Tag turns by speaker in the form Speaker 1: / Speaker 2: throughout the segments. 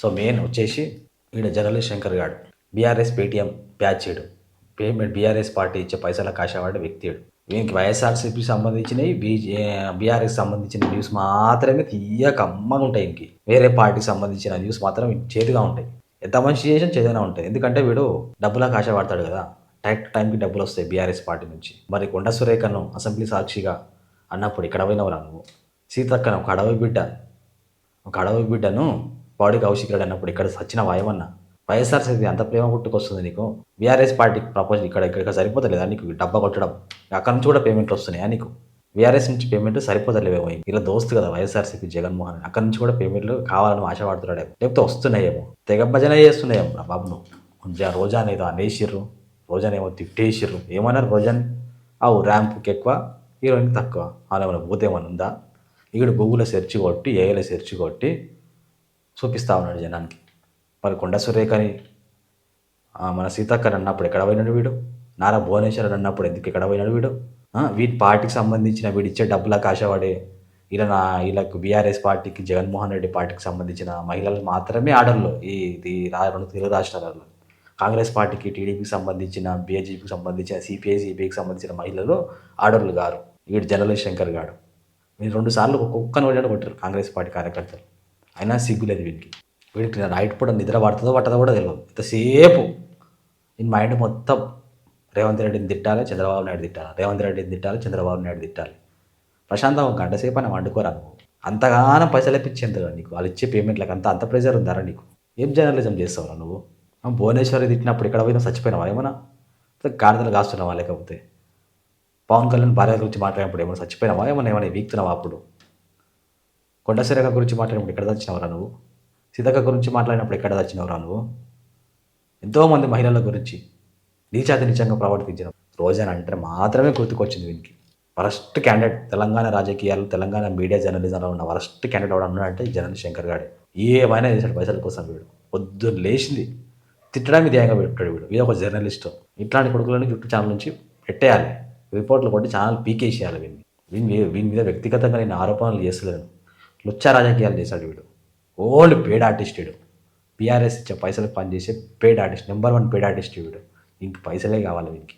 Speaker 1: So main వచ్చేసి ఈడ journalist Shankar గాడు. BRS Paytm batch payment BRS party ఇచ్చే పైసల కాసేవాడు వ్యక్తిడు వీనికి వైఎస్ఆర్సీపీ సంబంధించినవి బీజే బీఆర్ఎస్ సంబంధించిన న్యూస్ మాత్రమే తీయక అమ్మగా ఉంటాయి ఇంకి. వేరే పార్టీకి సంబంధించిన న్యూస్ మాత్రం చేదుగా ఉంటాయి. ఎంత మంచి చేసినా చేదుగా ఉంటాయి. ఎందుకంటే వీడు డబ్బులా కాశపడతాడు కదా. టైట్ టైంకి డబ్బులు వస్తాయి బీఆర్ఎస్ పార్టీ నుంచి. మరి కొండ సురేఖను అసెంబ్లీ సాక్షిగా అన్నప్పుడు ఇక్కడ పోయినవరా నువ్వు? సీతక్కను ఒక అడవి బిడ్డ ఒక అడవి బిడ్డను బాడీకి కౌశికుడు అన్నప్పుడు ఇక్కడ సచిన వాయమన్న? వైఎస్ఆర్సీపీ అంత ప్రేమ పుట్టుకొస్తుంది నీకు? బీఆర్ఎస్ పార్టీకి ప్రపోజల్ ఇక్కడ ఇక్కడ సరిపోతలేదా నీకు? డబ్బా కొట్టడం. అక్కడ నుంచి కూడా పేమెంట్లు వస్తున్నాయా నీకు? వీఆర్ఎస్ నుంచి పేమెంట్ సరిపోతలేవేమో ఇలా దోస్తు కదా వైఎస్ఆర్సీపీ జగన్మోహన్ అక్కడ నుంచి కూడా పేమెంట్లు కావాలని ఆశపడుతున్నాడేమో లేకపోతే వస్తున్నాయేమో? తెగ భజన చేస్తున్నాయేమో? నా బాబును కొంచెం రోజా అనేది అనేసిర్రు. రోజానేమో తిట్టేసిర్రు. ఏమన్నారు రోజాని? అవు ర్యాంప్కి ఎక్కువ హీరోయిన్ తక్కువ. అలా ఏమైనా పోతే ఉందా? ఇక్కడ గూగుల్లో సెర్చ్ కొట్టి ఏఐలో సెర్చ్ కొట్టి చూపిస్తా ఉన్నాడు జనానికి. మరి కొండ సురేఖని మన సీతాకర్ అన్నప్పుడు ఎక్కడ పోయినాడు వీడు? నారా భువనేశ్వర్ అన్నప్పుడు ఎందుకు ఎక్కడ పోయినాడు వీడు? వీటి పార్టీకి సంబంధించిన వీడు ఇచ్చే డబ్బులకు ఆశపడే ఇలా నా వీళ్ళకు బీఆర్ఎస్ పార్టీకి జగన్మోహన్ రెడ్డి పార్టీకి సంబంధించిన మహిళలు మాత్రమే ఆర్డర్లు ఈ రెండు తెలుగు రాష్ట్రాలలో. కాంగ్రెస్ పార్టీకి టీడీపీకి సంబంధించిన బీజేపీకి సంబంధించిన సిపిఐ సిపిఐకి సంబంధించిన మహిళలు ఆర్డర్లు గారు. వీడు జనరల్ శంకర్ గారు మీరు రెండు సార్లు ఒక్కొక్క నోటాడు కొట్టారు కాంగ్రెస్ పార్టీ కార్యకర్తలు. అయినా సిగ్గులేదు వీడికి. వీడికి నైట్ పూట నిద్ర పడుతుందో పట్టదో కూడా తెలియదు ఇంతసేపు నేను మైండ్ మొత్తం రేవంత్ రెడ్డిని తిట్టాలి చంద్రబాబు నాయుడు తిట్టాలి. రేవంత్ రెడ్డిని తిట్టాలి చంద్రబాబు నాయుడు తిట్టాలి. ప్రశాంతం ఒక గంట సేపు అని వండుకోరా నువ్వు? అంతగానం పైసలు ఇప్పించేందుకు నీకు. వాళ్ళు ఇచ్చే పేమెంట్లకు అంత అంత ప్రెజర్ ఉందారా నీకు? ఏం జర్నలిజం చేస్తావురా నువ్వు? భువనేశ్వరి తిట్టినప్పుడు ఇక్కడ పోయినా చచ్చిపోయినావా ఏమన్నా? గాడిదలు కాస్తున్నావా లేకపోతే? పవన్ కళ్యాణ్ భార్య గురించి మాట్లాడినప్పుడు ఏమైనా చచ్చిపోయినావా? ఏమైనా ఏమైనా వీక్తున్నావా అప్పుడు? కొండసిరక గురించి మాట్లాడినప్పుడు ఎక్కడ తెచ్చినవరా నువ్వు? సీతక్క గురించి మాట్లాడినప్పుడు ఎక్కడ తెచ్చినవరా నువ్వు? ఎంతోమంది మహిళల గురించి నీచాతి నీచంగా ప్రవర్తించిన రోజాని అంటే మాత్రమే గుర్తుకొచ్చింది వీనికి. వరస్ట్ క్యాండిడేట్ తెలంగాణ రాజకీయాలు తెలంగాణ మీడియా జర్నలిజంలో ఉన్న వరస్ట్ క్యాండిడేట్ ఎవడు ఉన్నాడంటే ఈ శంకర్ గాడే. ఏమైనా చేశాడు పైసల కోసం వీడు. పొద్దున్న లేచింది. తిట్టడానికి ధ్యేయంగా పెట్టాడు వీడు. వీడు ఒక జర్నలిస్ట్. ఇట్లాంటి కొడుకులని యూట్యూబ్ ఛానల్ నుంచి పెట్టేయాలి. రిపోర్ట్లు కొట్టి ఛానల్ పీకేసేయాలి వీడిని. వీని వీని మీద వ్యక్తిగతంగా నేను ఆరోపణలు చేస్తలేను. లుచ్చ రాజకీయాలు చేశాడు వీడు. ఓన్లీ పేడ్ ఆర్టిస్ట్ వీడు. బీఆర్ఎస్ ఇచ్చే పైసలకు పనిచేసే paid artist number one paid artist వీడు. ఇంక పైసలే కావాలి వీనికి.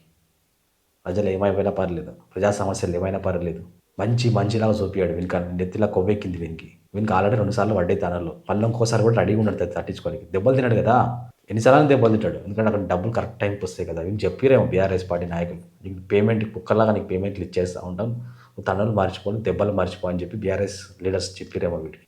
Speaker 1: ప్రజలు ఏమైపోయినా పర్లేదు. ప్రజా సమస్యలు ఏమైనా పర్లేదు. మంచి మంచిలాగా చూపించాడు వీనికి. నెత్తిలా కొవ్వెక్కింది వీనికి. వీనికి ఆల్రెడీ రెండుసార్లు వడ్డే తనలో. పళ్ళు ఇంకోసారి కూడా రెడీగా ఉండడు తట్టించుకోనికి. దెబ్బలు తిన్నాడు కదా. ఎన్నిసార్లు దెబ్బలు తింటాడు. ఎందుకంటే అక్కడ డబ్బులు కరెక్ట్ టైంకి వస్తాయి కదా. వీళ్ళు చెప్పిరేమో బీఆర్ఎస్ పార్టీ నాయకులు. నీకు పేమెంట్ కుక్కలాగా నీకు పేమెంట్లు ఇచ్చేస్తూ ఉంటాం. నువ్వు తండ్రులు దెబ్బలు మర్చిపో అని చెప్పి బీఆర్ఎస్ లీడర్స్ చెప్పిరేమో వీటికి.